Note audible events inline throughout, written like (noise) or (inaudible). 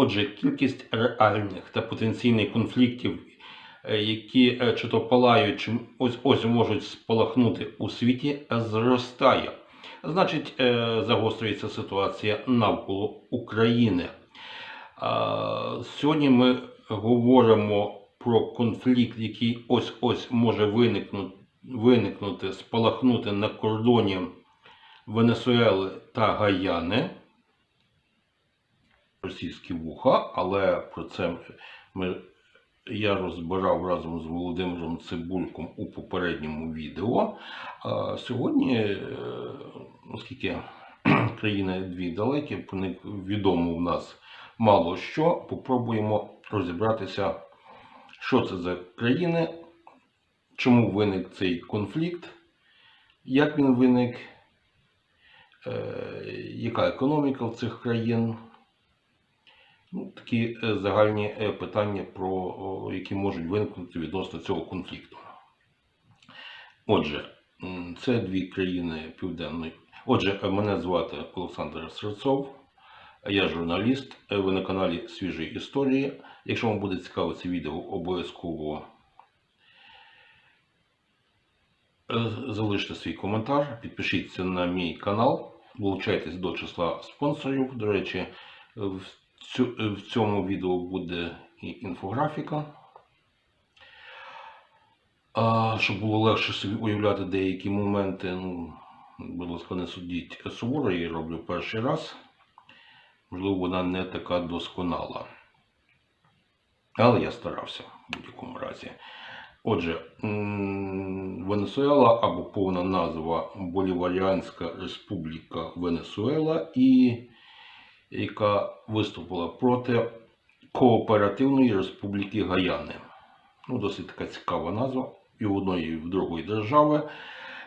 Отже, кількість реальних та потенційних конфліктів, е, які е, чи то палають, чи ось ось можуть спалахнути у світі, зростає. Значить, е, загострюється ситуація навколо України. Сьогодні ми говоримо про конфлікт, який ось ось може виникнути, виникнути спалахнути на кордоні Венесуели та Гаяни. Російські вуха, але про це ми, я розбирав разом з Володимиром Цибульком у попередньому відео. А сьогодні, е, оскільки (clears throat) країни дві далекі, про них відомо в нас мало що, попробуємо розібратися, що це за країни, чому виник цей конфлікт, як він виник, е, яка економіка в цих країн. Ну, такі е, загальні е, питання, про, які можуть виникнути відносно цього конфлікту. Отже, це дві країни південної. Отже, е, мене звати Олександр Серцов, я журналіст. Ви на каналі Свіжі Історії. Якщо вам буде цікаво це відео, обов'язково залиште свій коментар, підпишіться на мій канал, долучайтесь до числа спонсорів. До речі, в цьому відео буде і інфографіка. Щоб було легше собі уявляти деякі моменти, ну, будь ласка, не судіть суворо, я її роблю перший раз. Можливо, вона не така досконала. Але я старався в будь-якому разі. Отже, Венесуела або повна назва Боліваріанська Республіка Венесуела, і яка виступила проти Кооперативної Республіки Гаяни. Ну, Досить така цікава назва і в одної, і в другої держави.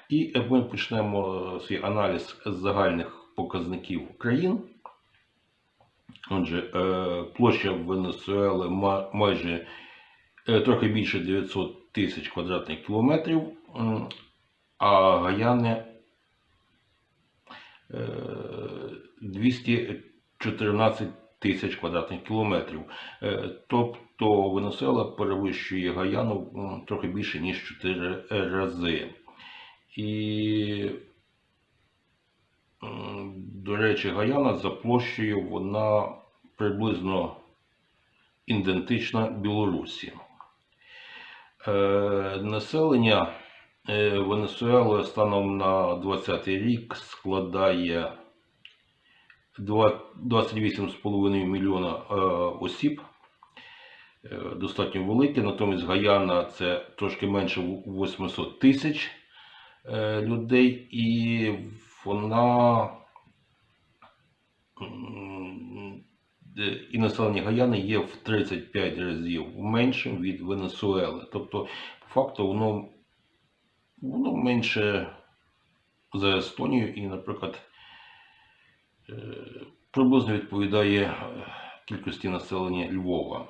І ми почнемо е, свій аналіз з загальних показників країн. Отже, е, площа Венесуели майже е, трохи більше 900 тисяч квадратних кілометрів, а Гаяни 200 тисяч. 14 тисяч квадратних кілометрів. Е, тобто Венесуела перевищує Гаяну трохи більше, ніж 4 рази. І, до речі, Гаяна за площею вона приблизно ідентична Білорусі. Е, населення е, Венесуели станом на 20-й рік складає 28,5 мільйона е, осіб. Е, Достатньо велике, натомість Гаяна це трошки менше в- 800 тисяч е, людей, і вона і населення Гаяни є в 35 разів меншим від Венесуели. Тобто, по факту, воно, воно менше за Естонію і, наприклад, приблизно відповідає е, кількості населення Львова.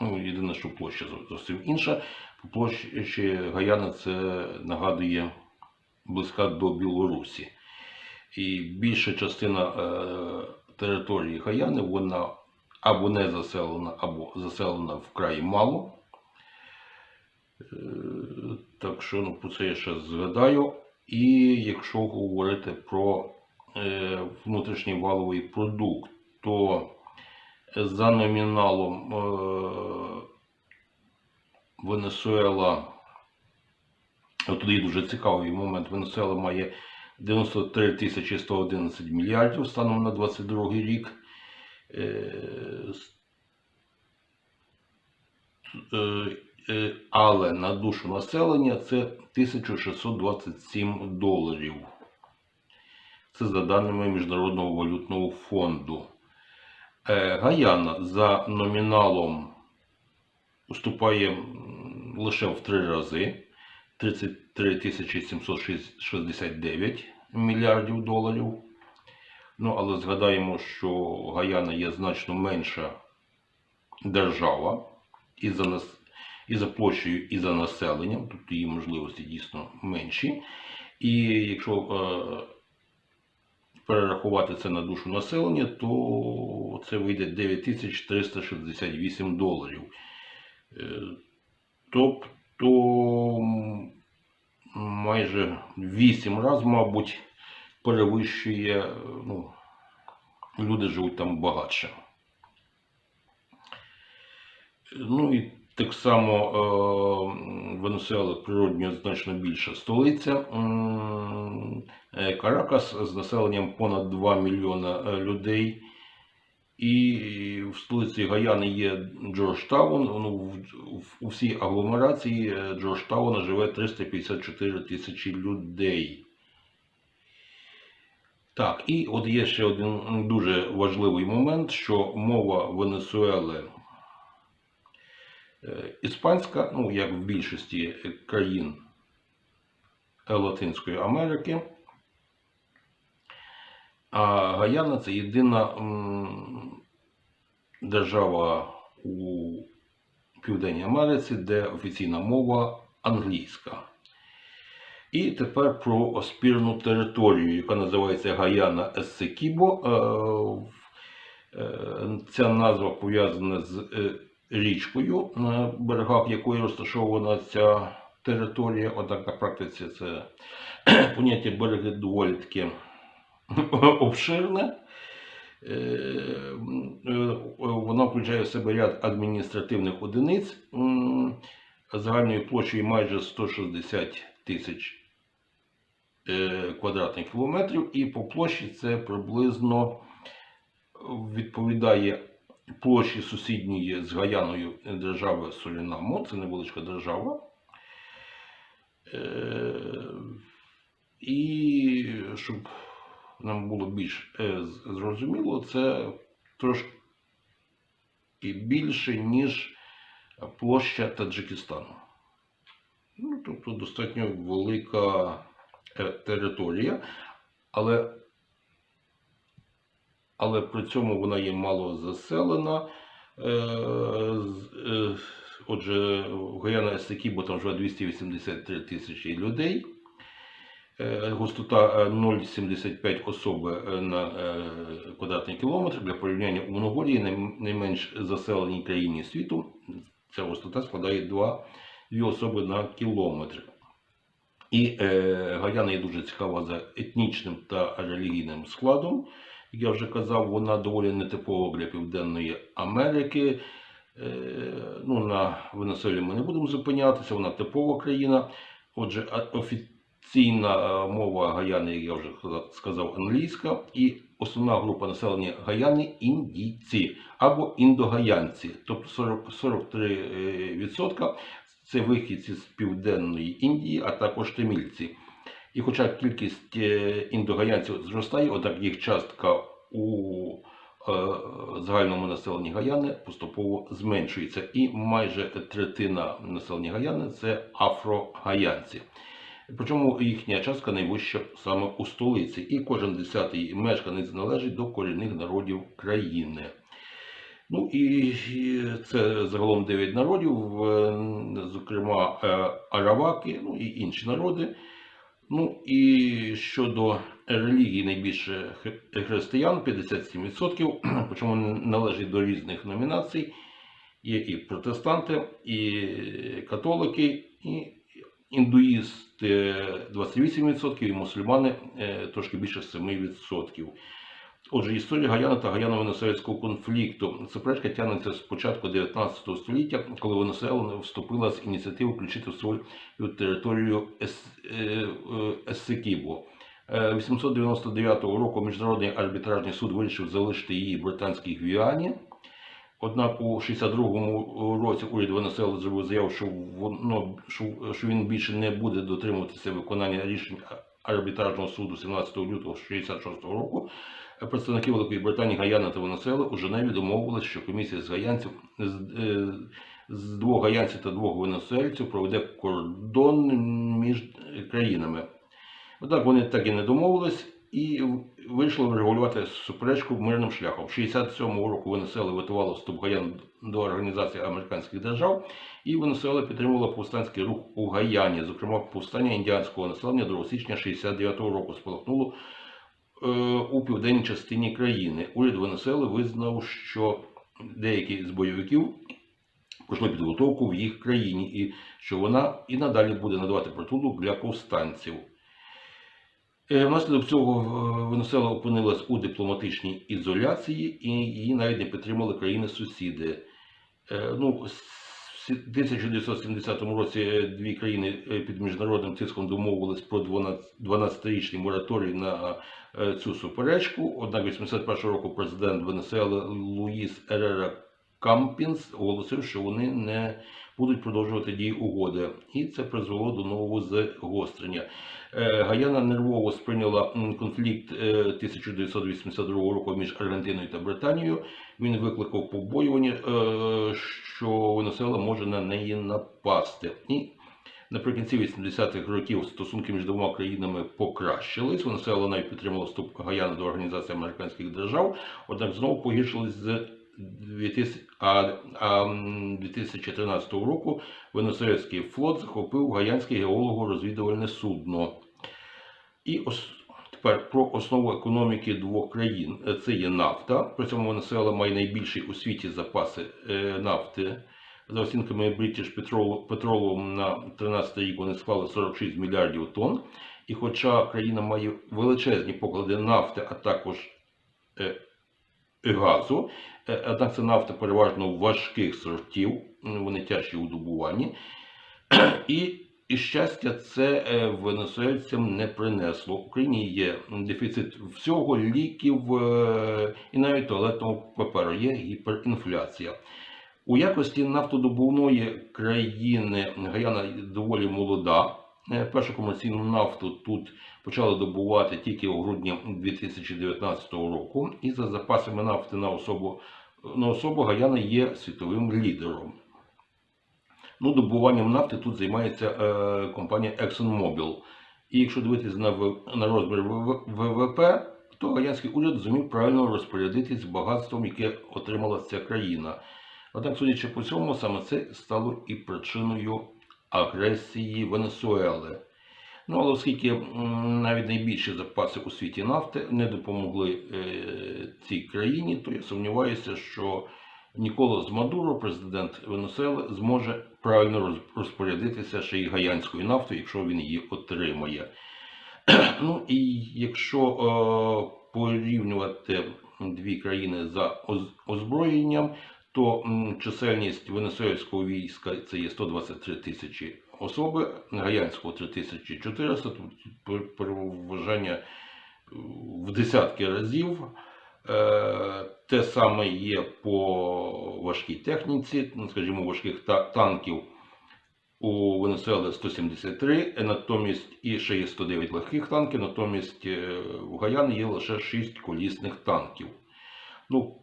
Ну, єдине, що площа зовсім інша. По площі Гаяна це нагадує близька до Білорусі. І більша частина е, території Гаяни вона або не заселена, або заселена вкрай мало. Е, так що ну, про це я ще згадаю. І якщо говорити про внутрішній валовий продукт, то за номіналом е, Венесуела, от дуже цікавий момент, Венесуела має 93 тисячі 111 мільярдів станом на 22 рік. Е, е, е, Але на душу населення це 1627 доларів. Це за даними Міжнародного валютного фонду. Е, Гаяна за номіналом уступає лише в три рази 33 769 мільярдів доларів. Ну, але згадаємо, що Гаяна є значно менша держава і за, нас... і за площею, і за населенням, тобто її можливості дійсно менші. І якщо е... перерахувати це на душу населення, то це вийде 9368 доларів. Е, Тобто майже 8 разів, мабуть, перевищує, е, ну, люди живуть там багатше. Ну і так само е, Венесуела природньо значно більша столиця. М, е, Каракас з населенням понад 2 мільйона е, людей. І в столиці Гаяни є Джорджтаун. Ну, у всій агломерації е, Джорджтауна живе 354 тисячі людей. Так, і от є ще один дуже важливий момент, що мова Венесуели е, іспанська, ну як в більшості країн е, Латинської Америки. А Гаяна це єдина держава у Південній Америці, де офіційна мова англійська. І тепер про спірну територію, яка називається Гаяна Ессекібо. Е, е, Ця назва пов'язана з е, річкою, на берегах якої розташована ця територія. Однак на практиці це (clears throat) поняття береги доволі таке (laughs) обширне. Е, е, Вона включає в себе ряд адміністративних одиниць загальною площею майже 160 тисяч е, квадратних кілометрів, і по площі це приблизно відповідає площі сусідньої з Гаяною держави Сурінамо. Це невеличка держава. І щоб нам було більш е, зрозуміло, це трошки більше, ніж площа Таджикистану. Ну, тобто достатньо велика е, територія, але, але при цьому вона є мало заселена. Е, Отже, Гаяна Есекібо там живе 283 тисячі людей. Е, Густота е, 0,75 особи е, на е, квадратний кілометр. Для порівняння у Монголії, найменш заселеній країні світу, ця густота складає 2, 2 особи на кілометр. І е, Гаяна є дуже цікава за етнічним та релігійним складом. Як я вже казав, вона доволі нетипова для Південної Америки. Е, ну, на Венесуелі ми не будемо зупинятися, вона типова країна. Отже, а- офіційна е, мова Гаяни, як я вже сказав, англійська, і основна група населення Гаяни індійці або індогаянці, тобто 43% це вихідці з Південної Індії, а також тамільці. І хоча кількість е, індогаянців зростає, однак їх частка у е, загальному населенні Гаяни поступово зменшується. І майже третина населення Гаяни це афрогаянці. Причому їхня частка найвища саме у столиці, і кожен десятий мешканець належить до корінних народів країни. Ну і це загалом 9 народів, зокрема е, араваки, ну і інші народи. Ну і щодо релігії найбільше християн 57%, (clears throat) причому належить до різних номінацій. Є і протестанти, і католики, і індуїсти 28%, і мусульмани е, трошки більше 7%. Отже, історія Гаяна та Гаяно-Венесуельського конфлікту. Суперечка тягнеться з початку 19 століття, коли Венесуела вступила з ініціативи включити в свою територію Ес- е, е, Ессекібо. Е, 899 року Міжнародний арбітражний суд вирішив залишити її британській Гвіані. Однак у 62-му році уряд Венесуели зробив заяву, що, воно, що, він більше не буде дотримуватися виконання рішень арбітражного суду 17 лютого 66 року. Представники Великої Британії, Гаяна та Венесуели у Женеві домовилися, що комісія з гаянців з, е, з двох гаянців та двох венесуельців проведе кордон між країнами. Однак вони так і не домовились і вирішили врегулювати суперечку мирним шляхом. В 67-му року Венесуела витувала вступ Гаян до Організації Американських Держав, і Венесуела підтримувала повстанський рух у Гаяні. Зокрема, повстання індіанського населення 2 січня 69-го року спалахнуло е, у південній частині країни. Уряд Венесуели визнав, що деякі з бойовиків пройшли підготовку в їх країні, і що вона і надалі буде надавати притулок для повстанців. Е, Внаслідок цього е, Венесуела опинилась у дипломатичній ізоляції і її навіть не підтримали країни-сусіди. Е, Ну, в 1970 році дві країни під міжнародним тиском домовились про 12 12-річний мораторій на цю суперечку. Однак 81 року президент Венесуели Луїс Ерера Кампінс оголосив, що вони не будуть продовжувати дії угоди, і це призвело до нового загострення. Е, Гаяна нервово сприйняла конфлікт е, 1982 року між Аргентиною та Британією. Він викликав побоювання, е, що Венесуела може на неї напасти. І наприкінці 80-х років стосунки між двома країнами покращились. Венесуела навіть підтримала вступ Гаяни до Організації Американських Держав, однак знову погіршились з 2000, а, а м, 2014 року Венесуельський флот захопив гаянське геолого-розвідувальне судно. І ос... тепер про основу економіки двох країн. Це є нафта. При цьому Венесуела має найбільші у світі запаси е, нафти. За оцінками British Petrol- Petroleum на 13 рік вони склали 46 мільярдів тонн. І хоча країна має величезні поклади нафти, а також е, газу, е, однак це нафта переважно важких сортів, вони тяжчі у добуванні. І, і щастя, це е, венесуельцям не принесло. В Україні є дефіцит всього, ліків е, і навіть туалетного паперу, є гіперінфляція. У якості нафтодобувної країни Гаяна доволі молода. Е, Першу комерційну нафту тут почали добувати тільки у грудні 2019 року, і за запасами нафти на особу, на особу Гаяна є світовим лідером. Ну, добуванням нафти тут займається е, компанія ExxonMobil. І якщо дивитися на, на розмір ВВП, то гаянський уряд зумів правильно розпорядитись багатством, яке отримала ця країна. Однак, судячи по цьому, саме це стало і причиною агресії Венесуели. Ну, але оскільки навіть найбільші запаси у світі нафти не допомогли е, цій країні, то я сумніваюся, що Ніколас Мадуро, президент Венесуели, зможе правильно розпорядитися ще й гаянською нафтою, якщо він її отримає. (clears throat) Ну і якщо е, порівнювати дві країни за озброєнням, то чисельність венесуельського війська це є 123 тисячі особи, гаянського 3400, тут пер- переважання е, в десятки разів. Е, Те саме є по важкій техніці, ну, скажімо, важких танків у Венесуели 173, е, натомість і ще є 109 легких танків, натомість е, у Гаяни є лише 6 колісних танків. Ну,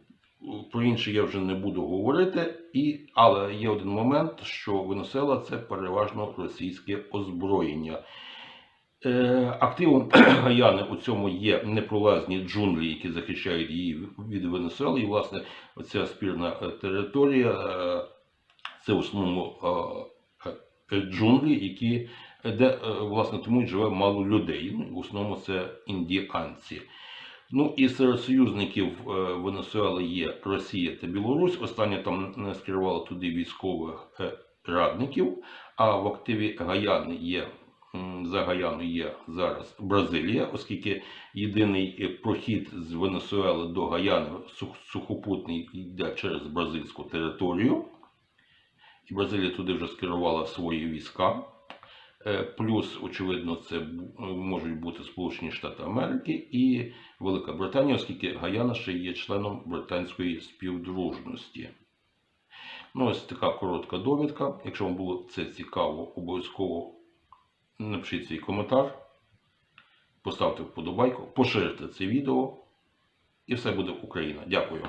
про інше я вже не буду говорити, і, але є один момент, що Венесуела це переважно російське озброєння. Е, активом (clears throat) Гаяни у цьому є непролазні джунглі, які захищають її від Венесуели. І, власне, оця спірна е, територія е, це в основному е, джунглі, які, де власне тому й живе мало людей. Ну, в основному це індіанці. Ну і серед союзників е, Венесуели є Росія та Білорусь. Остання там скерувала туди військових е, радників. А в активі Гаяни є за Гаяну є зараз Бразилія, оскільки єдиний е, прохід з Венесуели до Гаяни сухопутний йде через бразильську територію. І Бразилія туди вже скерувала свої війська. Е, Плюс, очевидно, це можуть бути Сполучені Штати Америки і Велика Британія, оскільки Гаяна ще є членом британської співдружності. Ну, ось така коротка довідка. Якщо вам було це цікаво, обов'язково напишіть свій коментар, поставте вподобайку, поширте це відео, і все буде Україна. Дякую.